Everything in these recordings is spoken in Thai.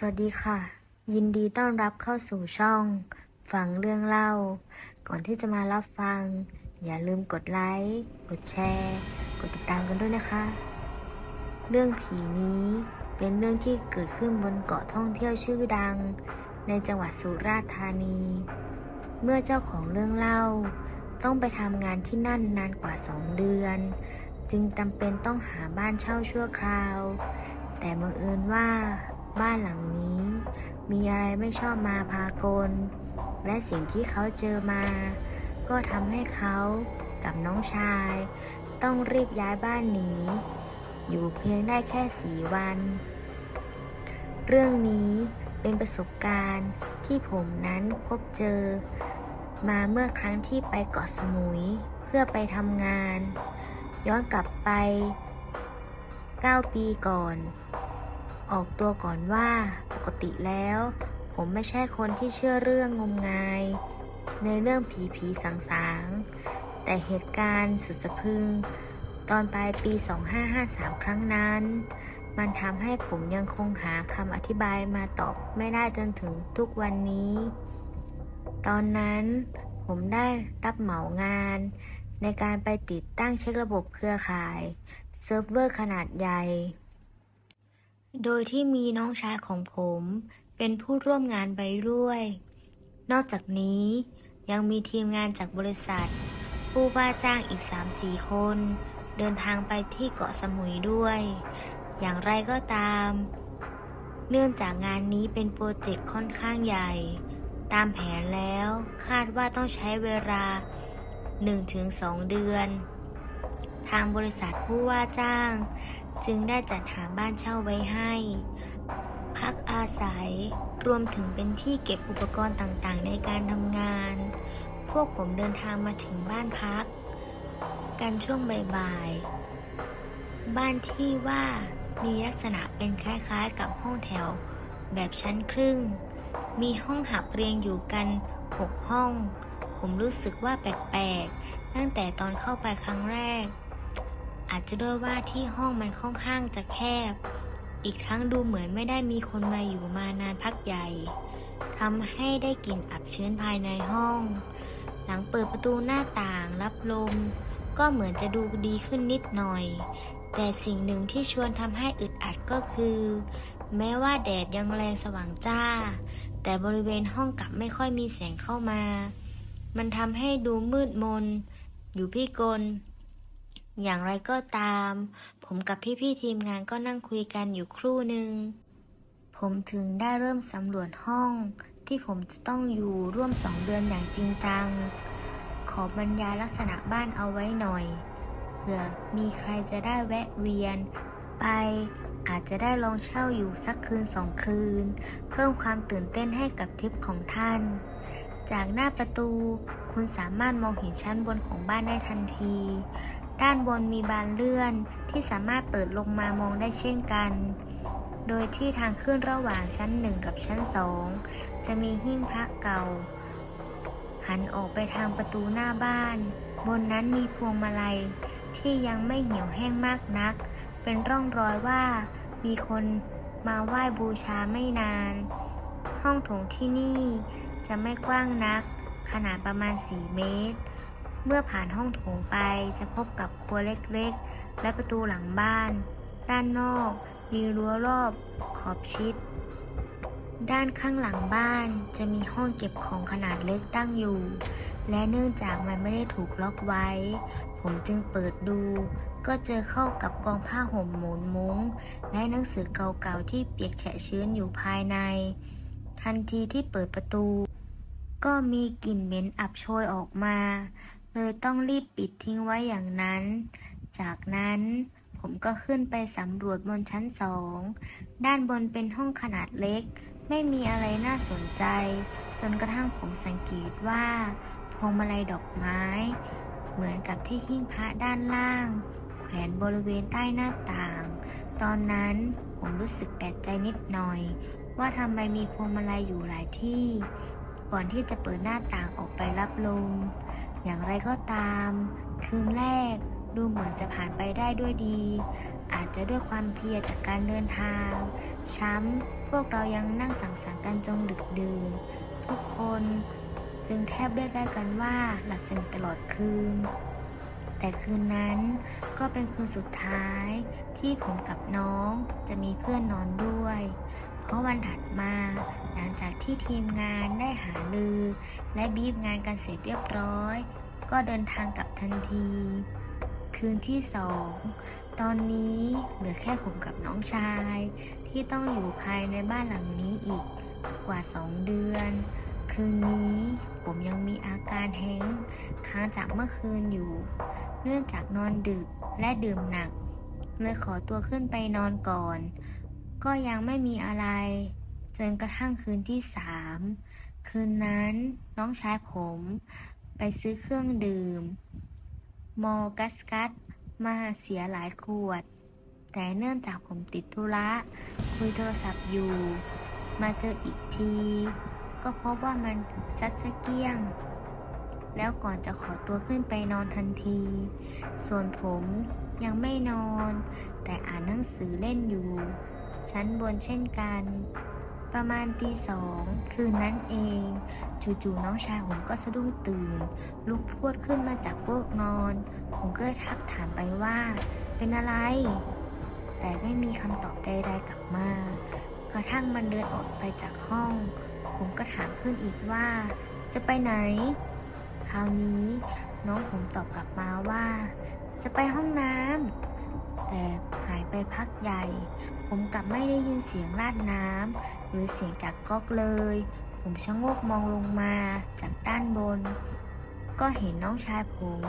สวัสดีค่ะ ยินดีต้อนรับเข้าสู่ช่อง ฟังเรื่องเล่า ก่อนที่จะมารับฟัง อย่าลืมกดไลค์กดแชร์ กดติดตามกันด้วยนะคะ เรื่องผีนี้เป็นเรื่องที่เกิดขึ้นบนเกาะท่องเที่ยวชื่อดัง ในจังหวัดสุราษฎร์ธานี เมื่อเจ้าของเรื่องเล่า ต้องไปทำงานที่นั่นนานกว่าสองเดือน จึงจำเป็นต้องหาบ้านเช่าชั่วคราว แต่บังเอิญว่า บ้านหลังนี้ มีอะไรไม่ชอบมาพากล และสิ่งที่เขาเจอมา ก็ทำให้เขากับน้องชาย ต้องรีบย้ายบ้านหนีอยู่เพียงได้แค่สี่วัน เรื่องนี้เป็นประสบการณ์ที่ผมนั้นพบเจอ มาเมื่อครั้งที่ไปเกาะสมุยเพื่อไปทำงาน ย้อนกลับไป 9 ปีก่อน ออกตัวก่อนว่าปกติแล้ว ผมไม่ใช่คนที่เชื่อเรื่องงมงาย ในเรื่องผีผีสางสางแต่เหตุการณ์สุดสะพึง ตอนปลายปี 2553 ครั้งนั้น มันทำให้ผมยังคงหาคำอธิบายมาตอบไม่ได้จนถึงทุกวันนี้ ตอนนั้นผมได้รับเหมางาน ในการไปติดตั้งเช็คระบบเครือข่าย เซิร์ฟเวอร์ขนาดใหญ่ โดยที่มีน้องชายของผมเป็นผู้ร่วมงานไปด้วย นอกจากนี้ยังมีทีมงานจากบริษัท ผู้ว่าจ้างอีก 3-4 คน เดินทางไปที่เกาะสมุยด้วย อย่างไรก็ตาม เนื่องจากงานนี้เป็นโปรเจกต์ค่อนข้างใหญ่ ตามแผนแล้วคาดว่าต้องใช้เวลา 1-2 เดือน ทางบริษัทผู้ว่าจ้าง จึงได้จัดหาบ้านเช่าไว้ให้ พักอาศัยรวมถึงเป็นที่เก็บอุปกรณ์ต่างๆ ในการทำงาน พวกผมเดินทางมาถึงบ้านพัก กันช่วงบ่ายๆ บ้านที่ว่ามีลักษณะเป็นคล้ายๆ กับห้องแถว แบบชั้นครึ่ง มีห้องหับเรียงอยู่กัน 6 ห้อง ผมรู้สึกว่าแปลกๆ ตั้งแต่ตอนเข้าไปครั้งแรก อาจจะด้วยว่าที่ห้องมันค่อนข้างจะแคบ อีกทั้งดูเหมือนไม่ได้มีคนมาอยู่มานานพักใหญ่ทำให้ได้กลิ่นอับชื้นภายในห้อง หลังเปิดประตูหน้าต่างรับลม ก็เหมือนจะดูดีขึ้นนิดหน่อย แต่สิ่งหนึ่งที่ชวนทำให้อึดอัดก็คือ แม้ว่าแดดยังแรงสว่างจ้า แต่บริเวณห้องกลับไม่ค่อยมีแสงเข้ามา มันทำให้ดูมืดมน อยู่พี่กล อย่างไรก็ตาม ผมกับพี่ๆทีมงานก็นั่งคุยกันอยู่ครู่หนึ่ง ผมถึงได้เริ่มสำรวจห้อง ที่ผมจะต้องอยู่ร่วมสองเดือนอย่างจริงจัง ขอบรรยายลักษณะบ้านเอาไว้หน่อย เผื่อมีใครจะได้แวะเวียน ไป อาจจะได้ลองเช่าอยู่สักคืนสองคืน เพิ่มความตื่นเต้นให้กับทริปของท่าน จากหน้าประตู คุณสามารถมองเห็นชั้นบนของบ้านได้ทันที ด้านบนมีบานเลื่อนที่สามารถเปิดลงมามองได้เช่นกัน โดยที่ทางขึ้นระหว่างชั้นหนึ่งกับชั้นสองจะมีหิ้งพระเก่า หันออกไปทางประตูหน้าบ้าน บนนั้นมีพวงมาลัยที่ยังไม่เหี่ยวแห้งมากนัก เป็นร่องรอยว่ามีคนมาไหว้บูชาไม่นาน ห้องโถงที่นี่จะไม่กว้างนัก ขนาดประมาณ 4 เมตร เมื่อผ่านห้องโถงไปจะพบกับครัวเล็กๆ และประตูหลังบ้าน ด้านนอกมีรั้วรอบขอบชิด ด้านข้างหลังบ้านจะมีห้องเก็บของขนาดเล็กตั้งอยู่ และเนื่องจากมันไม่ได้ถูกล็อกไว้ ผมจึงเปิดดู ก็เจอเข้ากับกองผ้าห่มหมุนมุ้ง และหนังสือเก่าๆที่เปียกแฉะชื้นอยู่ภายใน ทันทีที่เปิดประตู ก็มีกลิ่นเหม็นอับโชยออกมา เลยต้องรีบปิดทิ้งไว้อย่างนั้น จากนั้นผมก็ขึ้นไปสำรวจบนชั้นสอง ด้านบนเป็นห้องขนาดเล็ก ไม่มีอะไรน่าสนใจ จนกระทั่งผมสังเกตว่า พวงมาลัยดอกไม้ เหมือนกับที่หิ้งพระด้านล่าง แขวนบริเวณใต้หน้าต่าง ตอนนั้นผมรู้สึกแปลกใจนิดหน่อย ว่าทำไมมีพวงมาลัยอยู่หลายที่ ก่อนที่จะเปิดหน้าต่างออกไปรับลม อย่างไรก็ตาม คืนแรกดูเหมือนจะผ่านไปได้ด้วยดี อาจจะด้วยความเพลียจากการเดินทาง ช้ำพวกเรายังนั่งสังสรรค์กันจนดึกดื่น ทุกคนจึงแทบเรียกได้กันว่าหลับสนิทตลอดคืน แต่คืนนั้นก็เป็นคืนสุดท้ายที่ผมกับน้องจะมีเพื่อนนอนด้วย เพราะวันถัดมา หลังจากที่ทีมงานได้หาลือ และบีบงานกันเสร็จเรียบร้อย ก็เดินทางกลับทันที คืนที่สองตอนนี้เหลือแค่ผมกับน้องชาย ที่ต้องอยู่ภายในบ้านหลังนี้อีกกว่าสองเดือน คืนนี้ผมยังมีอาการแห้งค้างจากเมื่อคืนอยู่ เนื่องจากนอนดึกและดื่มหนักเลยขอตัวขึ้นไปนอนก่อน ก็ยังไม่มีอะไร จนกระทั่งคืนที่สามคืนนั้นน้องชายผมไปซื้อเครื่องดื่ม มอกัสกัสมาเสียหลายขวด แต่เนื่องจากผมติดธุระคุยโทรศัพท์อยู่ มาเจออีกที ก็พบว่ามันซัดสะเกี้ยง แล้วก่อนจะขอตัวขึ้นไปนอนทันที ส่วนผมยังไม่นอน แต่อ่านหนังสือเล่นอยู่ ชั้นบนเช่นกัน ประมาณตีสองคืนนั้นเอง จู่ๆน้องชายผมก็สะดุ้งตื่น ลุกพวดขึ้นมาจากฟูกนอน ผมก็เลยทักถามไปว่า เป็นอะไร แต่ไม่มีคำตอบใดๆกลับมากระทั่งมันเดินออกไปจากห้อง ผมก็ถามขึ้นอีกว่า จะไปไหน คราวนี้น้องผมตอบกลับมาว่า จะไปห้องน้ำ แต่หายไปพักใหญ่ ผมกลับไม่ได้ยินเสียงราดน้ำหรือเสียงจากก๊อกเลย ผมชะโงกมองลงมาจากด้านบน ก็เห็นน้องชายผม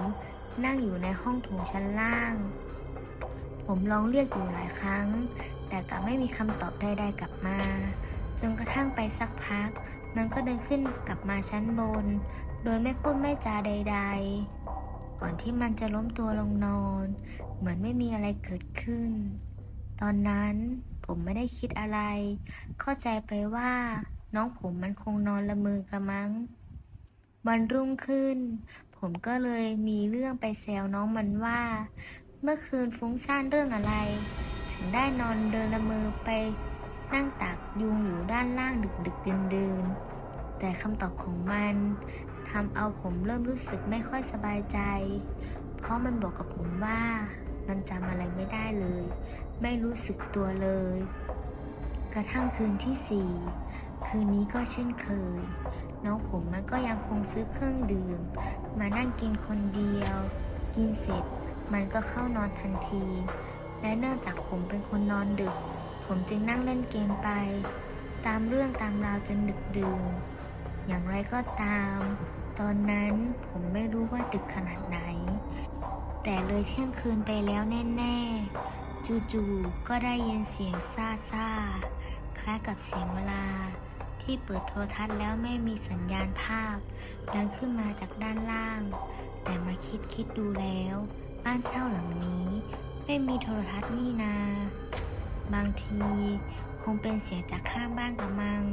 นั่งอยู่ในห้องโถงชั้นล่าง ผมลองเรียกอยู่หลายครั้ง แต่กลับไม่มีคำตอบใดๆกลับมา จนกระทั่งไปสักพัก มันก็เดินขึ้นกลับมาชั้นบน โดยไม่พูดไม่จาใด ๆ ก่อนที่มันจะล้มตัวลงนอน เหมือนไม่มีอะไรเกิดขึ้น ตอนนั้นผมไม่ได้คิดอะไร เข้าใจไปว่า น้องผมมันคงนอนละเมือกระมังวันรุ่งขึ้น ผมก็เลยมีเรื่องไปแซวน้องมันว่า เมื่อคืนฟุ้งซ่านเรื่องอะไร ถึงได้นอนเดินละเมอไปนั่งตากยุงอยู่ด้านล่างดึกดึกดื่นดื่นๆแต่คำตอบของมัน ทำเอาผมเริ่มรู้สึกไม่ค่อยสบายใจ เพราะมันบอกกับผมว่ามันจำอะไรไม่ได้เลย ไม่รู้สึกตัวเลย กระทั่งคืนที่สี่คืนนี้ก็เช่นเคย น้องผมมันก็ยังคงซื้อเครื่องดื่ม มานั่งกินคนเดียว กินเสร็จมันก็เข้านอนทันที และเนื่องจากผมเป็นคนนอนดึก ผมจึงนั่งเล่นเกมไป ตามเรื่องตามราวจนดึกดื่นอย่างไรก็ตาม ตอนนั้นผมไม่รู้ว่าดึกขนาดไหน แต่เลยเที่ยงคืนไปแล้วแน่ๆ จู่ๆ ก็ได้ยินเสียงซ่าซ่าๆคล้ายกับเสียงเวลา ที่เปิดโทรทัศน์แล้วไม่มีสัญญาณภาพ ดังขึ้นมาจากด้านล่าง แต่มาคิดคิดดูแล้ว บ้านเช่าหลังนี้ ไม่มีโทรทัศน์นี่นา บางทีคงเป็นเสียงจากข้างบ้านกระมัง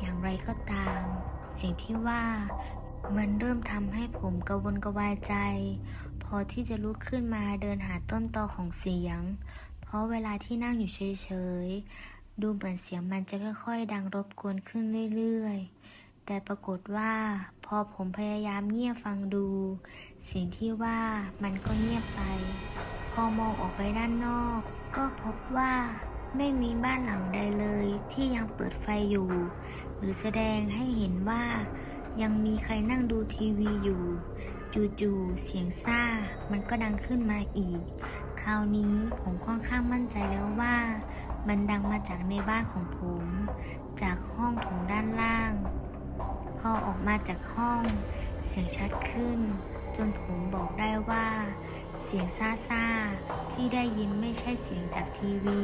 อย่างไรก็ตาม เสียงที่ว่า มันเริ่มทำให้ผมกระวนกระวายใจ พอที่จะลุกขึ้นมาเดินหาต้นตอของเสียง เพราะเวลาที่นั่งอยู่เฉยๆ ดูเหมือนเสียงมันจะค่อยๆ ดังรบกวนขึ้นเรื่อยๆ แต่ปรากฏว่าพอผมพยายามเงียบฟังดู เสียงที่ว่ามันก็เงียบไป พอมองออกไปด้านนอก ก็พบว่าไม่มีบ้านหลังใดเลยที่ยังเปิดไฟอยู่ หรือแสดงให้เห็นว่า ยังมีใครนั่งดูทีวีอยู่ จู่ๆเสียงซ่า มันก็ดังขึ้นมาอีก คราวนี้ผมค่อนข้างมั่นใจแล้วว่า มันดังมาจากในบ้านของผม จากห้องโถงด้านล่าง พอออกมาจากห้อง เสียงชัดขึ้น จนผมบอกได้ว่า เสียงซ่าๆที่ได้ยินไม่ใช่เสียงจากทีวี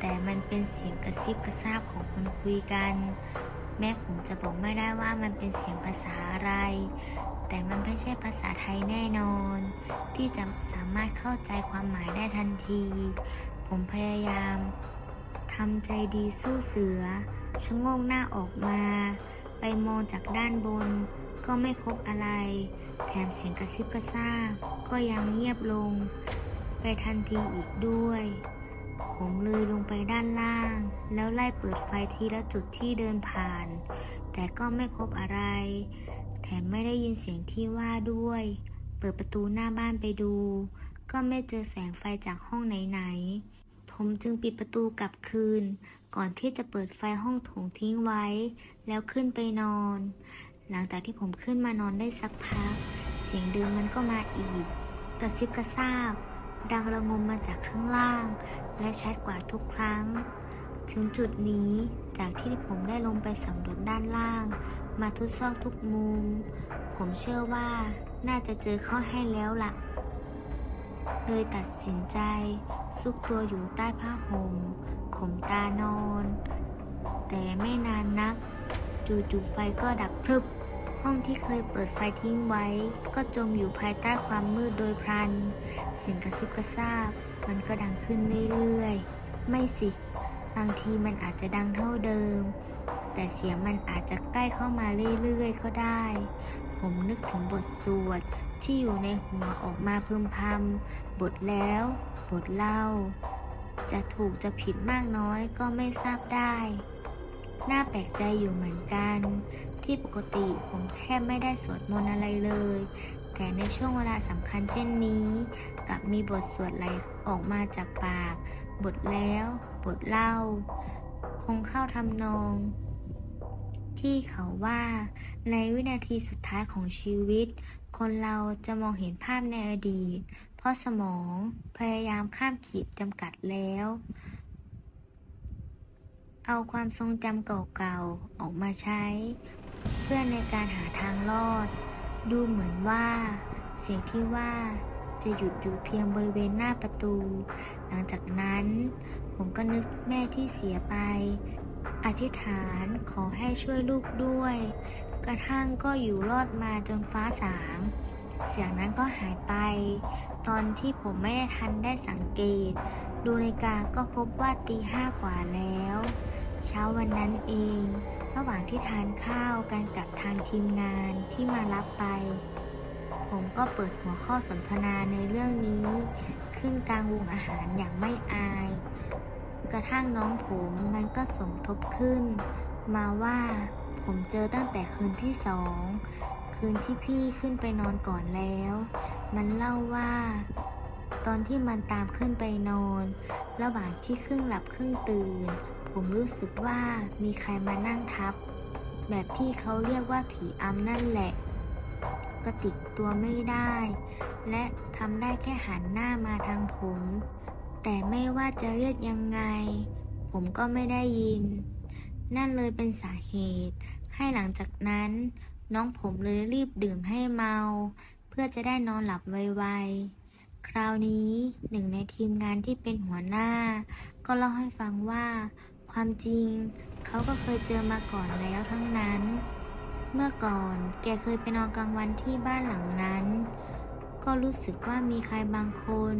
แต่มันเป็นเสียงกระซิบกระซาบของคนคุยกัน แม่ผมจะบอกไม่ได้ว่ามันเป็นเสียงภาษาอะไร แต่มันไม่ใช่ภาษาไทยแน่นอน ที่จะสามารถเข้าใจความหมายได้ทันที ผมพยายามทำใจดีสู้เสือ ชะโงงหน้าออกมา ไปมองจากด้านบน ก็ไม่พบอะไร แถมเสียงกระซิบกระซาบก็ยังเงียบลง ไปทันทีอีกด้วย ผมเลยลงไปด้านล่าง แล้วไล่เปิดไฟทีละจุดที่เดินผ่าน แต่ก็ไม่พบอะไร แถมไม่ได้ยินเสียงที่ว่าด้วย เปิดประตูหน้าบ้านไปดู ก็ไม่เจอแสงไฟจากห้องไหนๆ ผมจึงปิดประตูกลับคืน ก่อนที่จะเปิดไฟห้องโถงทิ้งไว้ แล้วขึ้นไปนอน หลังจากที่ผมขึ้นมานอนได้สักพัก เสียงเดิมมันก็มาอีก กระซิบกระซาบ ดังระงมมาจากข้างล่าง และชัดกว่าทุกครั้ง ถึงจุดนี้จากที่ผมได้ลงไปสำรวจด้านล่าง มาทุกซอกทุกมุม ผมเชื่อว่าน่าจะเจอเข้าให้แล้วล่ะเลยตัดสินใจ ซุกตัวอยู่ใต้ผ้าห่มข่มตานอน แต่ไม่นานนัก จู่ๆไฟก็ดับพรึบ ห้องที่เคยเปิดไฟทิ้งไว้ ก็จมอยู่ภายใต้ความมืดโดยพลัน เสียงกระซิบกระซาบ มันก็ดังขึ้นเรื่อยๆ ไม่สิ บางทีมันอาจจะดังเท่าเดิม แต่เสียงมันอาจจะใกล้เข้ามาเรื่อยๆ ก็ได้ ผมนึกถึงบทสวดที่อยู่ในหัวออกมาพึมพำบทแล้ว บทเล่า จะถูกจะผิดมากน้อยก็ไม่ทราบได้ น่าแปลกใจอยู่เหมือนกัน ที่ปกติผมแทบไม่ได้สวดมนต์อะไรเลย แต่ในช่วงเวลาสำคัญเช่นนี้กลับมีบทสวดไหลออกมาจากปาก บทแล้ว บทเล่า คงเข้าทำนอง ที่เขาว่าในวินาทีสุดท้ายของชีวิต คนเราจะมองเห็นภาพในอดีต เพราะสมองพยายามข้ามขีดจำกัดแล้ว เอาความทรงจำเก่าๆ ออกมาใช้ เพื่อในการหาทางรอด ดูเหมือนว่า เสียงที่ว่าจะหยุดอยู่เพียงบริเวณหน้าประตู หลังจากนั้น ผมก็นึกแม่ที่เสียไป อธิษฐานขอให้ช่วยลูกด้วย กระทั่งก็อยู่รอดมาจนฟ้าสาง เสียงนั้นก็หายไป ตอนที่ผมไม่ได้ทันได้สังเกต ดูนาฬิกาก็พบว่าตีห้ากว่าแล้ว เช้าวันนั้นเอง ระหว่างที่ทานข้าวกันกับทางทีมงานที่มารับไป ผมก็เปิดหัวข้อสนทนาในเรื่องนี้ ขึ้นกลางวงอาหารอย่างไม่อาย กระทั่งน้องผมมันก็สมทบขึ้น มาว่าผมเจอตั้งแต่คืนที่สอง คืนที่พี่ขึ้นไปนอนก่อนแล้ว มันเล่าว่า ตอนที่มันตามขึ้นไปนอน ระหว่างที่ครึ่งหลับครึ่งตื่น ผมรู้สึกว่ามีใครมานั่งทับ แบบที่เขาเรียกว่าผีอำนั่นแหละ กระติกตัวไม่ได้ และทำได้แค่หันหน้ามาทางผม แต่ไม่ว่าจะเรียกยังไง ผมก็ไม่ได้ยิน นั่นเลยเป็นสาเหตุ ให้หลังจากนั้น น้องผมเลยรีบดื่มให้เมา เพื่อจะได้นอนหลับไวๆ คราวนี้หนึ่งในทีมงานที่เป็นหัวหน้า ก็เล่าให้ฟังว่า ความจริงเขาก็เคยเจอมาก่อนแล้วทั้งนั้น เมื่อก่อนแกเคยไปนอนกลางวันที่บ้านหลังนั้น ก็รู้สึกว่ามีใครบางคน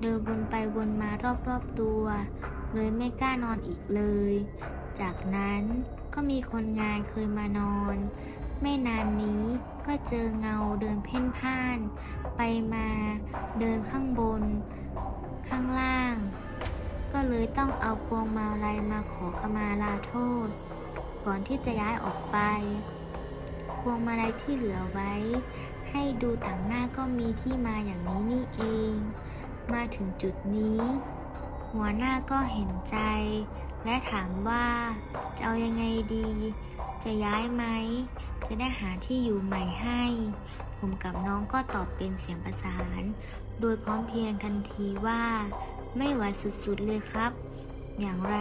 เดินวนไปวนมารอบๆตัว เลยไม่กล้านอนอีกเลย จากนั้นก็มีคนงานเคยมานอน ไม่นานนี้ก็เจอเงาเดินเพ่นพ่าน ไปมาเดินข้างบน ข้างล่าง ก็เลยต้องเอาพวงมาลัยมาขอขมาลาโทษ ก่อนที่จะย้ายออกไปพวงมาลัยที่เหลือไว้ ให้ดูต่างหน้าก็มีที่มาอย่างนี้นี่เอง มาถึงจุดนี้ หัวหน้าก็เห็นใจ และถามว่าจะเอายังไงดี จะย้ายไหม จะได้หาที่อยู่ใหม่ให้ ผมกับน้องก็ตอบเป็นเสียงประสาน โดยพร้อมเพรียงทันทีว่า ไม่ไหวสุดๆเลยครับ อย่างไร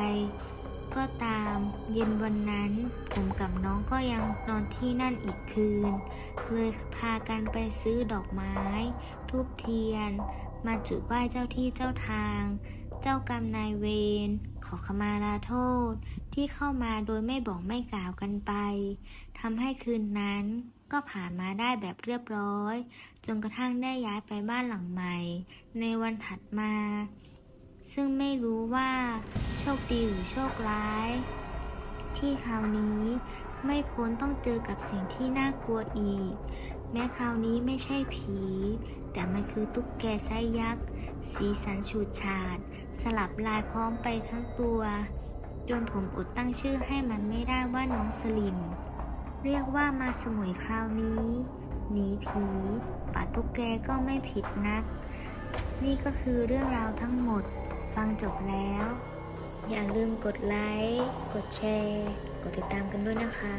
ก็ตามเย็นวันนั้น ผมกับน้องก็ยังนอนที่นั่นอีกคืน เลยพากันไปซื้อดอกไม้ ทูบเทียน มาจุดไหว้เจ้าที่เจ้าทาง เจ้ากรรมนายเวรขอขมาลาโทษ ที่เข้ามาโดยไม่บอกไม่กล่าวกันไปทำให้คืนนั้นก็ผ่านมาได้แบบเรียบร้อย จนกระทั่งได้ย้ายไปบ้านหลังใหม่ ในวันถัดมา ซึ่งไม่รู้ว่า โชคดีหรือโชคร้าย ที่คราวนี้ไม่พ้นต้องเจอกับสิ่งที่น่ากลัวอีก แม้คราวนี้ไม่ใช่ผี แต่มันคือตุ๊กแกไส้ยักษ์ สีสันฉูดฉาด สลับลายพร้อมไปทั้งตัว จนผมอดตั้งชื่อให้มันไม่ได้ว่าน้องสลิม เรียกว่ามาสมุยคราวนี้ หนีผีป่าตุ๊กแกก็ไม่ผิดนัก นี่ก็คือเรื่องราวทั้งหมด ฟังจบแล้ว อย่าลืมกดไลค์ กดแชร์ กดติดตามกันด้วยนะคะ